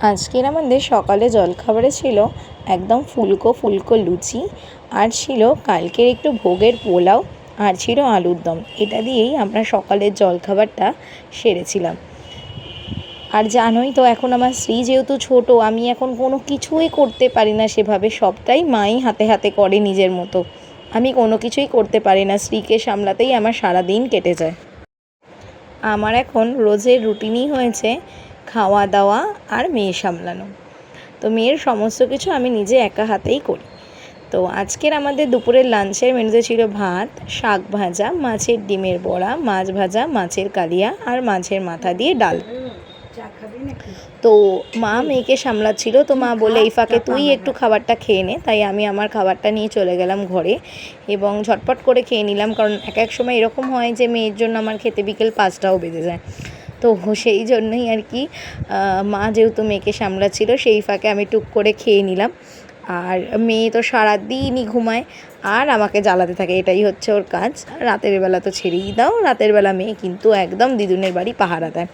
আজকের আমাদের সকালে জলখাবারে ছিল একদম ফুলকো ফুলকো লুচি, আর ছিল কালকের একটু ভোগের পোলাও, আর ছিল আলুর দম। এটা দিয়েই আমরা সকালের জলখাবারটা সেরেছিলাম। আর জানোই তো, এখন আমার স্ত্রী যেহেতু ছোট, আমি এখন কোনো কিছুই করতে পারি না সেভাবে, সবটাই মাই হাতে হাতে করে নিজের মতো। আমি কোনো কিছুই করতে পারি না, স্ত্রীকে সামলাতেই আমার সারা দিন কেটে যায়। আমার এখন রোজের রুটিনই হয়েছে খাওয়া দাওয়া আর মেয়ে সামলানো। তো মেয়ের সমস্ত কিছু আমি নিজে একা হাতেই করি। তো আজকের আমাদের দুপুরের লাঞ্চের মেনুতে ছিল ভাত, শাক ভাজা, মাছের ডিমের বড়া, মাছ ভাজা, মাছের কালিয়া আর মাছের মাথা দিয়ে ডাল। তো মা মেয়েকে সামলাচ্ছিল, তো মা বলে এই ফাঁকে তুই একটু খাবারটা খেয়ে নে। তাই আমি আমার খাবারটা নিয়ে চলে গেলাম ঘরে এবং ঝটপট করে খেয়ে নিলাম। কারণ এক এক সময় এরকম হয় যে মেয়ের জন্য আমার খেতে বিকেল পাঁচটাও বেজে যায়। তো সেই জন্যই আর কি মা যেহেতু মেয়েকে সামলাচ্ছিল সেই ফাঁকে আমি টুক করে খেয়ে নিলাম। আর মেয়ে তো সারাদিনই ঘুমায় আর আমাকে জ্বালাতে থাকে এটাই হচ্ছে ওর কাজ। রাতের বেলা তো ছেড়েই দাও রাতের বেলা মেয়ে কিন্তু একদম দিদুনের বাড়ি পাহারা দেয়।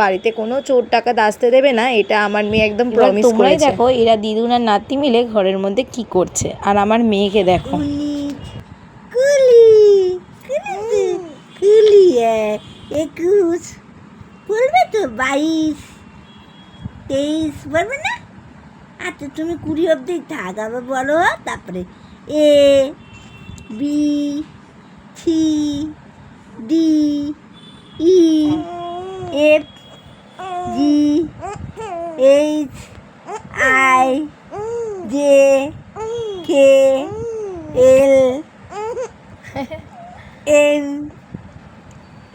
বাড়িতে কোনো চোর টাকা আসতে দেবে না এটা আমার মেয়ে একদম প্রমিস করে দেখো এরা দিদুন আর নাতি মিলে ঘরের মধ্যে কি করছে। আর আমার মেয়েকে দেখো। কুলি কুলি কুলি একুশ। বলবে তো বাইশ তেইশ বলবে না? আচ্ছা তুমি কুড়ি অবধি থাক আবার বলো তারপরে A B C D E F G H I J K L N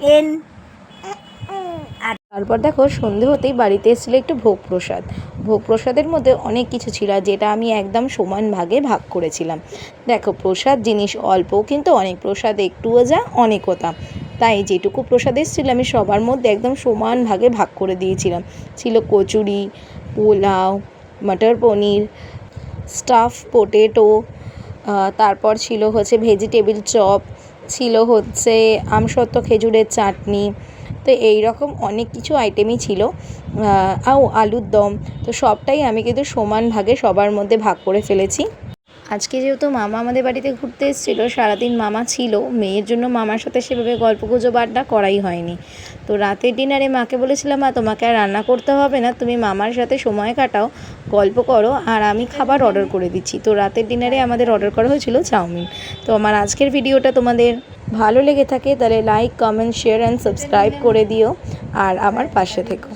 N তারপর দেখো সন্ধে হতেই বাড়িতে এসেছিল একটু ভোগ প্রসাদ ভোগ প্রসাদের মধ্যে অনেক কিছু ছিল যেটা আমি একদম সমান ভাগে ভাগ করেছিলাম। দেখো প্রসাদ জিনিস অল্প, কিন্তু অনেক প্রসাদ, একটুও যা অনেক তা। তাই যেটুকু প্রসাদ এসেছিল আমি সবার মধ্যে একদম সমান ভাগে ভাগ করে দিয়েছিলাম। ছিল কচুরি, পোলাও, মটর পনির স্টাফ পোটেটো তারপর ছিল হচ্ছে ভেজিটেবিল চপ ছিল হচ্ছে আমসত্ত্ব খেজুরের চাটনি তো এই রকম অনেক কিছু আইটেমই ছিল। আও আলুর দম, তো সবটাই আমি কিন্তু সমান ভাগে সবার মধ্যে ভাগ করে ফেলেছি। আজকে যেহেতু মামা আমাদের বাড়িতে ঘুরতে এসেছিল, সারাদিন মামা ছিল, মেয়ের জন্য মামার সাথে সেভাবে গল্প গুজব আড্ডা করাই হয়নি। তো রাতের ডিনারে মাকে বলেছিলাম, মা, তোমাকে আর রান্না করতে হবে না, তুমি মামার সাথে সময় কাটাও, গল্প করো, আর আমি খাবার অর্ডার করে দিচ্ছি। তো রাতের ডিনারে আমাদের অর্ডার করা হয়েছিল চাউমিন। তো আমার আজকের ভিডিওটা তোমাদের ভালো লেগে থাকে, তাহলে like comment share and subscribe করে দিও, আর আমার পাশে থেকো।